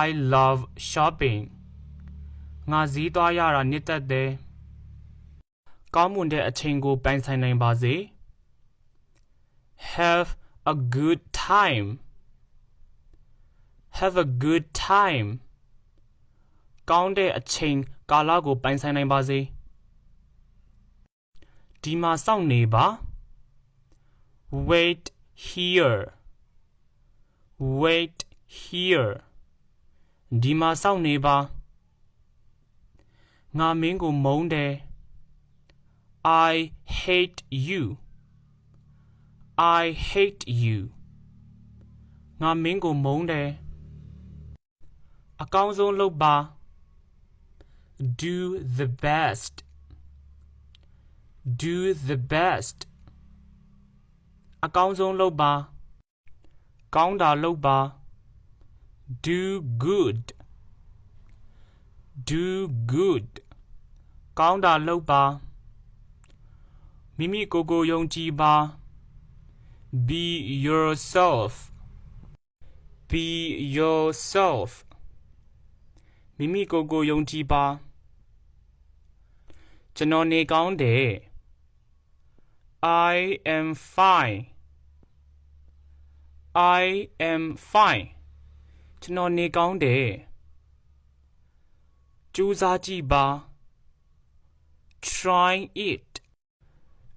I love shopping ငါဈေးသွားရတာနှစ်သက်တယ်ကောင်းမွန်တဲ့အချိန်ကိုပိုင်ဆိုင်နိုင်ပါစေ Have a good time Have a good time ကောင်းတဲ့အချိန်ကာလကိုပိုင်ဆိုင်နိုင်ပါစေဒီမှာစောင့်နေပါ Wait here Wait here ဒီမှာစောင့်နေပါငါမင်းကိုမုန်းတယ် I hate you I hate you ငါမင်းကိုမုန်းတယ်အကောင်းဆုံးလုပ်ပါ Do the best Do the best အကောင်းဆုံးလုပ်ပါ ကောင်းတာလုပ်ပါ Do good Do good ကောင်းတာလုပ်ပါမိမိကိုယ်ကိုယုံကြည်ပါ Be yourself Be yourself မိမိကိုယ်ကိုယုံကြည်ပါကျွန်တော်နေကောင်းတယ် I am fine I am fine ကျွန်တော်နေကောင်းတယ်ကြိုးစားကြည့်ပါ try it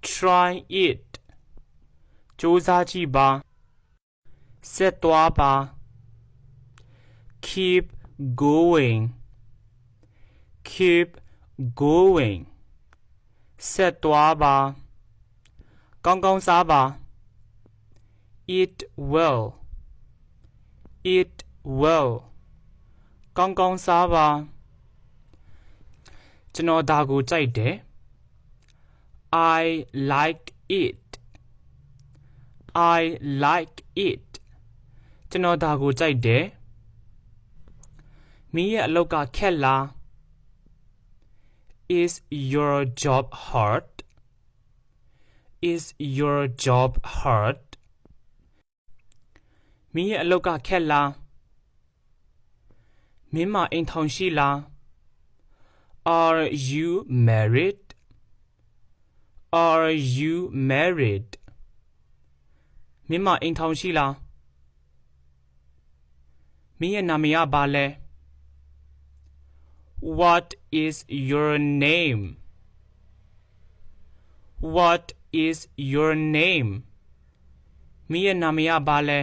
try it ကြိုးစားကြည့်ပါဆက်သွားပါ keep going keep going ဆက်သွားပါကောင်းကောင်းစားပါ eat well eat well ကောင်းကောင်းစားပါကျွန်တော်ဒါကိုကြိုက်တယ် I like it I like it ကျွန်တော်ဒါကိုကြိုက်တယ်မင်းရဲ့အလုပ်ကခက်လား Is your job hard Is your job hard မင်းရဲ့အလုပ်ကခက်လား မင်းမအိမ်ထောင်ရှိလား Are you married Are you married မင်းမအိမ်ထောင်ရှိလားမင်းရဲ့နာမည်ကဘာလဲ What is your name What is your name မင်းရဲ့နာမည်ကဘာလဲ